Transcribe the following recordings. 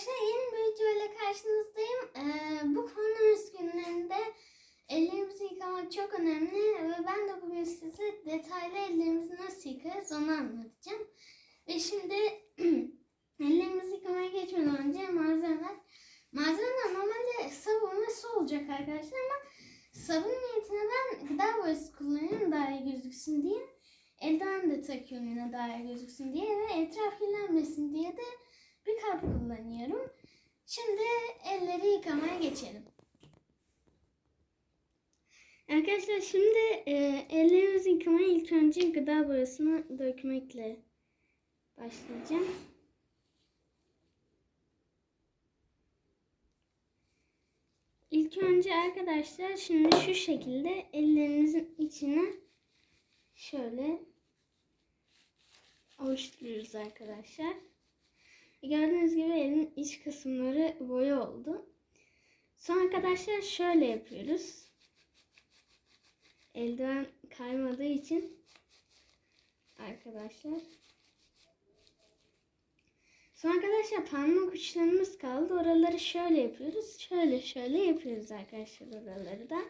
arkadaşlar yeni bir video ile karşınızdayım. Ee, bu koronavirüs günlerinde ellerimizi yıkamak çok önemli ve ben de bugün size detaylı ellerimizi nasıl yıkarız onu anlatacağım. Ve şimdi ellerimizi yıkamaya geçmeden önce malzemeler. Malzemeler normalde sabun ve su olacak arkadaşlar ama sabun niyetine ben gıda boyası kullanıyorum daha iyi gözüksün diye. Eldiven de takıyorum yine daha iyi gözüksün diye ve etraf kirlenmesin diye de bir kap kullanıyorum. Şimdi elleri yıkamaya geçelim. Arkadaşlar şimdi e, ellerimizi yıkamaya ilk önce gıda boyasını dökmekle başlayacağım. İlk önce arkadaşlar şimdi şu şekilde ellerinizin içine şöyle avuçluyoruz arkadaşlar. Gördüğünüz gibi elin iç kısımları boya oldu. Sonra arkadaşlar şöyle yapıyoruz. Eldiven kaymadığı için arkadaşlar. Sonra arkadaşlar parmak uçlarımız kaldı. Oraları şöyle yapıyoruz. Şöyle şöyle yapıyoruz arkadaşlar oraları da.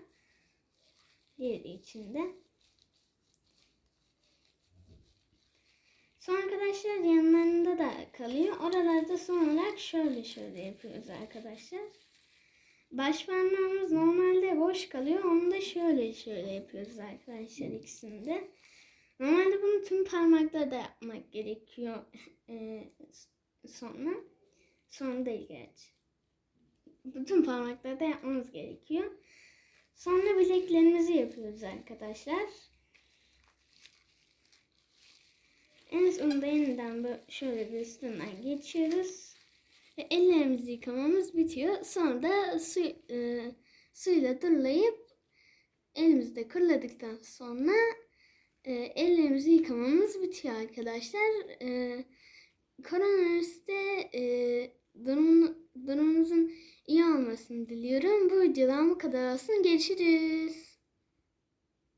Diğeri içinde. Sonra arkadaşlar yanlarında da kalıyor. Oralarda son olarak şöyle şöyle yapıyoruz arkadaşlar. Baş parmağımız normalde boş kalıyor. Onu da şöyle şöyle yapıyoruz arkadaşlar ikisinde. Normalde bunu tüm parmakla da yapmak gerekiyor. Ee, sonra. Sonra değil gerçi. Bütün parmaklarda yapmamız gerekiyor. Sonra bileklerimizi yapıyoruz arkadaşlar. En sonunda yeniden böyle şöyle bir üstünden geçiyoruz. Ve ellerimizi yıkamamız bitiyor. Sonra da su, e, suyla durulayıp elimizde kuruladıktan sonra e, ellerimizi yıkamamız bitiyor arkadaşlar. E, koronavirüste e, durumun, durumunuzun iyi olmasını diliyorum. Bu videodan bu kadar olsun. Görüşürüz.